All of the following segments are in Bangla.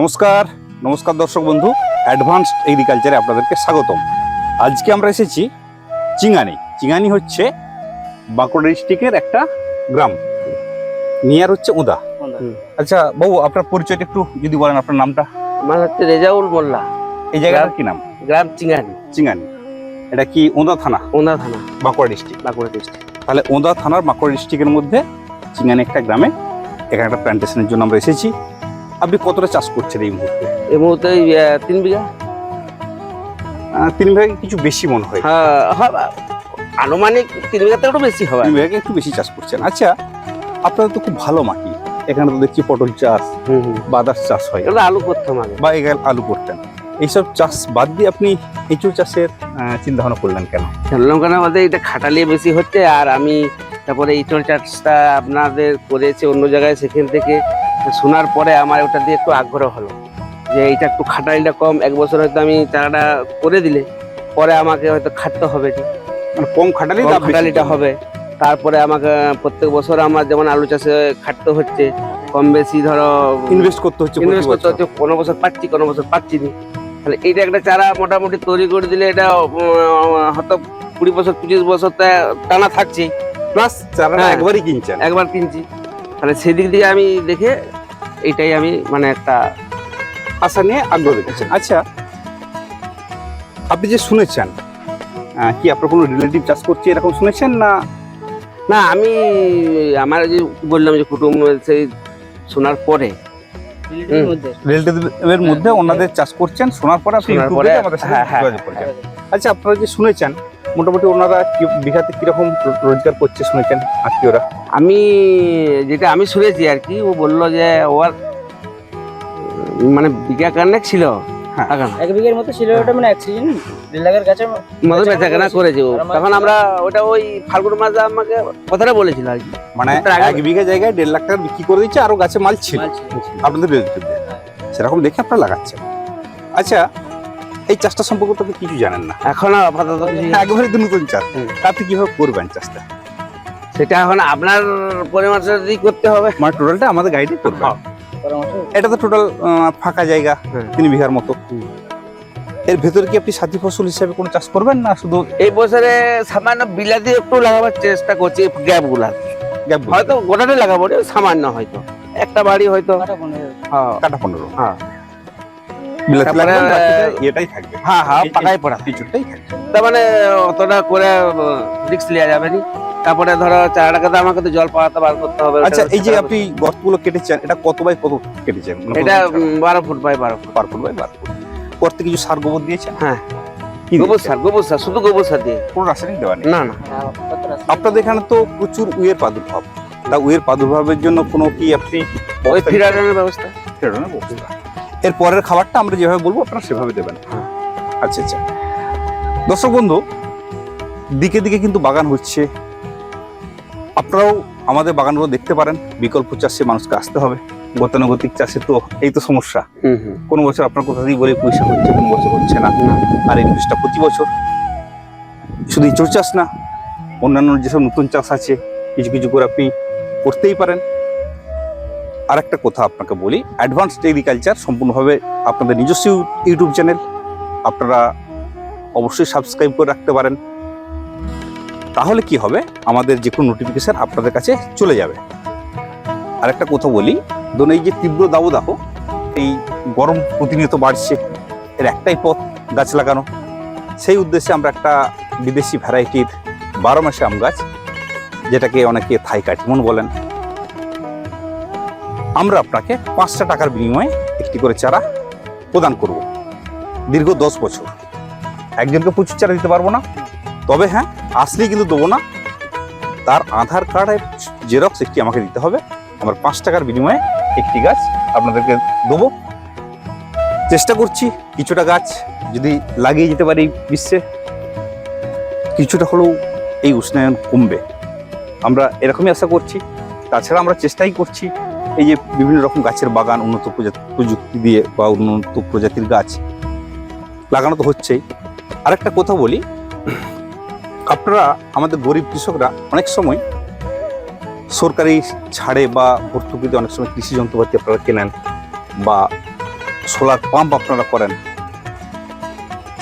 নমস্কার নমস্কার দর্শক বন্ধু অ্যাডভান্সড এগ্রিকালচারে আপনাদেরকে স্বাগতম। আজকে আমরা এসেছি চিঙানি চিঙানি হচ্ছে বাঁকুড়া ডিস্ট্রিক্টের একটা গ্রাম। নিয়ার হচ্ছে উদা। আচ্ছা বাবু আপনার পরিচয়টা একটু যদি বলেন আপনার নামটা। আমার হচ্ছে রেজাউল মোল্লা। এই জায়গাটার কি নাম? গ্রাম চিঙ্গানি। চিঙানি এটা কি ওঁদা থানা? ওন্দা থানা। বাঁকুড়া ডিস্ট্রিক্ট। বাঁকুড়া ডিস্ট্রিক্ট। তাহলে ওঁদা থানার বাঁকুড়া ডিস্ট্রিক্টের মধ্যে চিঙানি একটা গ্রামে এখানে একটা প্ল্যান্টেশনের জন্য আমরা এসেছি। আপনি কতটা চাষ করছেন এই মুহূর্তে? এই মুহূর্তে তিন বিঘা। তিন বিঘা কিছু বেশি মনে হয়? হ্যাঁ হ্যাঁ, আনুমানিক তিন বিঘাতে একটু বেশি হবে তিন বিঘাকে একটু বেশি চাষ করছেন। আচ্ছা আপনাদের তো খুব ভালো মাটি। এখানে তো দেখছি পটল চাষ হুম হুম। চাষ হয়। এটা আলু করতাম আগে। বা এগাল আলু করতেন। এইসব চাষ বাদ দিয়ে আপনি এঁচুর চাষের চিন্তা ভাবনা করলেন কেন? করলাম কেন? আমাদের এটা খাটালিয়ে বেশি হচ্ছে আর আমি তারপরে ইটল চাষটা আপনাদের করেছে অন্য জায়গায় সেখান থেকে শোনার পরে আমার ওটা দিয়ে একটু আগ্রহ হলো। যে এইটা একটু খাটালিটা কম এক বছর হয়তো আমি চারাটা করে দিলে পরে আমাকে হয়তো খাটতে হবে যে। মানে কম খাটালি খাটালিটা হবে। তারপরে আমাকে প্রত্যেক বছর আমার যেমন আলু চাষে খাটতে হচ্ছে কম বেশি ধরো ইনভেস্ট করতে হচ্ছে ইনভেস্ট করতে হচ্ছে কোনো বছর পাচ্ছি কোনো বছর পাচ্ছি না। তাহলে এইটা একটা চারা মোটামুটি তৈরি করে দিলে এটা হয়তো কুড়ি বছর পঁচিশ বছর তা- টানা থাকছে প্লাস চারাটা হ্যাঁ। একবারই কিনছেন। একবার কিনছি। তাহলে সেদিক দিয়ে আমি দেখে এইটাই আমি মানে একটা আশা নিয়ে আগ্রহ রেখেছেন আচ্ছা আপনি যে শুনেছেন কি আপনার কোনো রিলেটিভ চাষ করছে এরকম শুনেছেন না? না আমি আমার যে বললাম যে কুটুম সেই শোনার পরে। রিলেটিভের মধ্যে? ওনাদের চাষ করছেন শোনার পরে আপনি শোনার পরে, আমাদের সাথে হ্যাঁ, হ্যাঁ, যোগাযোগ করেছেন। আচ্ছা আপনারা যে শুনেছেন মোটামুটি ওনারা কি- বিঘাতে কীরকম রোজগার করছে শুনেছেন আত্মীয়রা? আমি যেটা আমি শুনেছি আর কি ও বলল যে ওর মানে বিঘা কান্নেক ছিল। হ্যাঁ। এক বিঘের মতো ছিল ওটা মানে অ্যাক্সিডেন্ট দেড় লাখের কাছে মধু বেচাকেনা বেচাকেনা করেছে। ও। তখন আমরা ওটা ওই ফাল্গুন মাসে আমাকে কথাটা বলেছিল আর কি। মানে এক বিঘা জায়গায় দেড় লাখ টাকা বিক্রি করে দিচ্ছে আরও গাছে মাল ছিল। আপনাদের সেরকম দেখে আপনারা লাগাচ্ছেন। আচ্ছা এই চাষটা সম্পর্কে তো আপনি কিছু জানেন না? এখন আপাতত একবারে তো নতুন চাষ। হুম। তা আপনি কীভাবে করবেন চাষটা? সেটা এখন আপনার পরিমাণ যদি করতে হবে। মানে টোটালটা আমাদের গাইডে করবেন হ্যাঁ। এটা তো টোটাল ফাঁকা জায়গা। তিন বিঘার মতো। এর ভেতরে কি আপনি সাথী ফসল হিসাবে কোনো চাষ করবেন না শুধু এই বছরে সামান্য বিলাতি একটু লাগাবার চেষ্টা করছি গ্যাপগুলা গ্যাপ হয়তো গোটাটাই লাগাবো সামান্য হয়তো। একটা বাড়ি হয়তো। কাটা পনেরো। হ্যাঁ কাটা পনেরো। হ্যাঁ। বিলাতি তারপরে, লাগবে, বাকিটা এটাই থাকবে। হ্যাঁ হ্যাঁ পাকাই পড়া। কিছুটাই থাকবে। তার মানে অতটা করে নেওয়া যাবে না। তারপরে ধরো চারাটাকে তো আমাকে তো জল পাওয়াতে বার করতে হবে আচ্ছা এই যে আপনি গর্তগুলো কেটেছেন এটা কত বাই কত কেটেছেন? মানে এটা বারো ফুট বাই বারো foot. Per foot by per foot. করতে কিছু সার গোবর দিয়েছেন? হ্যাঁ। গোবর সার গোবর সার শুধু গোবর সার দিয়ে। কোনো রাসায়নিক দেওয়া নেই? না না। আপনাদের এখানে তো প্রচুর উয়ের প্রাদুর্ভাব। তা উয়ের প্রাদুর্ভাবের জন্য কোনো কি আপনি ওই ব্যবস্থা ফিরানোর ব্যবস্থা। ফেরানোর ব্যবস্থা? এর পরের খাবারটা আমরা যেভাবে বলব আপনারা সেভাবে দেবেন। আচ্ছা আচ্ছা। দর্শক বন্ধু দিকে দিকে কিন্তু বাগান হচ্ছে। আপনারাও আমাদের বাগানগুলো দেখতে পারেন। বিকল্প চাষে মানুষকে আসতে হবে। গতানুগতিক চাষে তো এই তো সমস্যা। কোনো বছর আপনার কোথা দিয়ে বলে পয়সা হচ্ছে কোনো বছর হচ্ছে না। আর এই ইনভেস্টটা প্রতি বছর শুধু ইঁচড় চাষ না অন্যান্য যেসব নতুন চাষ আছে কিছু কিছু করে আপনি করতেই পারেন। আর একটা কথা আপনাকে বলি অ্যাডভান্সড এগ্রিকালচার সম্পূর্ণভাবে আপনাদের নিজস্ব ইউটিউব চ্যানেল আপনারা অবশ্যই সাবস্ক্রাইব করে রাখতে পারেন। তাহলে কি হবে? আমাদের যে কোনো নোটিফিকেশান আপনাদের কাছে চলে যাবে। আর একটা কথা বলি, ধরুন এই যে তীব্র দাবদাহ, এই গরম প্রতিনিয়ত বাড়ছে, এর একটাই পথ গাছ লাগানো। সেই উদ্দেশ্যে আমরা একটা বিদেশি ভ্যারাইটির বারো মাসে আম গাছ, যেটাকে অনেকে থাই কাটিমন বলেন। আমরা আপনাকে পাঁচটা টাকার বিনিময়ে একটি করে চারা প্রদান করব। দীর্ঘ দশ বছর। একজনকে প্রচুর চারা দিতে পারব না। তবে হ্যাঁ আসলেই কিন্তু দেবো না। তার আধার কার্ডের জেরক্স একটি আমাকে দিতে হবে। আমার পাঁচ টাকার বিনিময়ে একটি গাছ আপনাদেরকে দেবো। চেষ্টা করছি কিছুটা গাছ যদি লাগিয়ে যেতে পারি বিশ্বে। কিছুটা হলেও এই উষ্ণায়ন কমবে। আমরা এরকমই আশা করছি। তাছাড়া আমরা চেষ্টাই করছি এই যে বিভিন্ন রকম গাছের বাগান, উন্নত প্রযুক্তি দিয়ে বা উন্নত প্রজাতির গাছ লাগানো তো হচ্ছেই। আরেকটা কথা বলি, আপনারা আমাদের গরিব কৃষকরা অনেক সময় সরকারি ছাড়ে বা ভর্তুকিতে অনেক সময় কৃষি যন্ত্রপাতি আপনারা কেনেন বা সোলার পাম্প আপনারা করেন।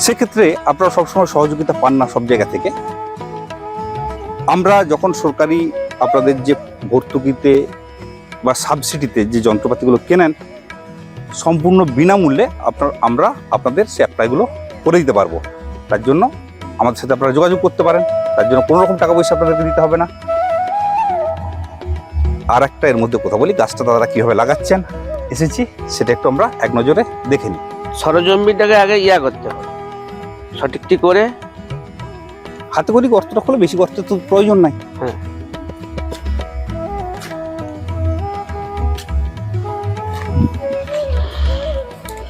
সেক্ষেত্রে আপনারা সবসময় সহযোগিতা পান না সব জায়গা থেকে। আমরা যখন সরকারি আপনাদের যে ভর্তুকিতে বা সাবসিডিতে যে যন্ত্রপাতিগুলো কেনেন সম্পূর্ণ বিনামূল্যে আপনার আমরা আপনাদের সে অ্যাপ্লাইগুলো করে দিতে পারব। তার জন্য আমাদের সাথে আপনারা যোগাযোগ করতে পারেন। তার জন্য কোনো রকম টাকা পয়সা আপনাদেরকে দিতে হবে না। আর একটা এর মধ্যে কথা বলি গাছটা দাদারা কীভাবে লাগাচ্ছেন এসেছি সেটা একটু আমরা এক নজরে দেখে নিই। সরজমিটাকে আগে ইয়া করতে হবে। সঠিকটি করে হাতে করি গর্তটা খুলে বেশি গর্তের তো প্রয়োজন নাই। হ্যাঁ।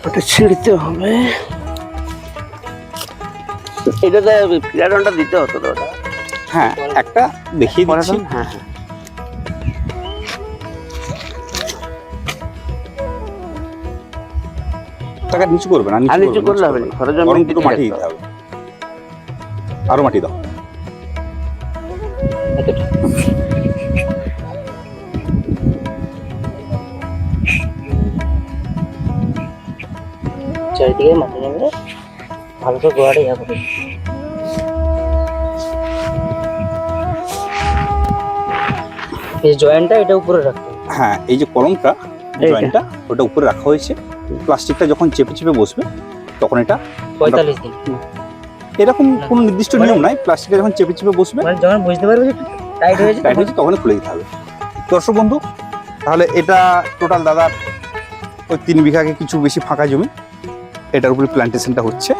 ওটা ছিঁড়তে হবে। এটাতে ফিরাডনটা দিতে হতো তো ওটা? হ্যাঁ একটা দেখিয়ে পরে দিচ্ছি। হ্যাঁ হ্যাঁ। টাকা নিচু করবে না আর নিচু করলে হবে না বরং সরজমিন দুটো মাটি দিতে হবে। আরও মাটি দাও। চারিদিকে মাটি নেবে ভালো করে গোড়াটা ইয়া করে এই জয়েন্টটা এটা উপরে রাখতে হ্যাঁ এই যে কলমটা। জয়েন্টটা ওটা উপরে রাখা হয়েছে। প্লাস্টিকটা যখন চেপে চেপে বসবে তখন এটা পঁয়তাল্লিশ দিন। এরকম কোনো নির্দিষ্ট নিয়ম নাই প্লাস্টিকটা যখন চেপে চেপে বসবে মানে যখন বুঝতে পারবে টাইট হয়েছে টাইট হয়েছে তখন খুলে দিতে হবে। দর্শক বন্ধু তাহলে এটা টোটাল দাদার ওই তিন বিঘাকে কিছু বেশি ফাঁকা জমি। এটার উপরে প্ল্যান্টেশনটা হচ্ছে।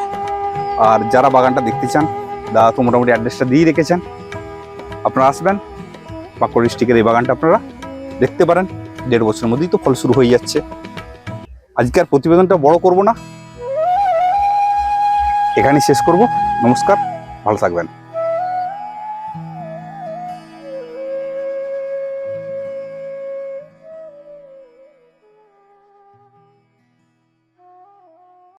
আর যারা বাগানটা দেখতে চান দাদা তো মোটামুটি অ্যাড্রেসটা দিয়ে রেখেছেন। আপনারা আসবেন পাকড় ডিস্ট্রিক্টের এই বাগানটা আপনারা দেখতে পারেন। দেড় বছরের মধ্যেই তো ফল শুরু হয়ে যাচ্ছে। আজকে আর প্রতিবেদনটা বড় করব না। এখানেই শেষ করব। নমস্কার, ভালো থাকবেন।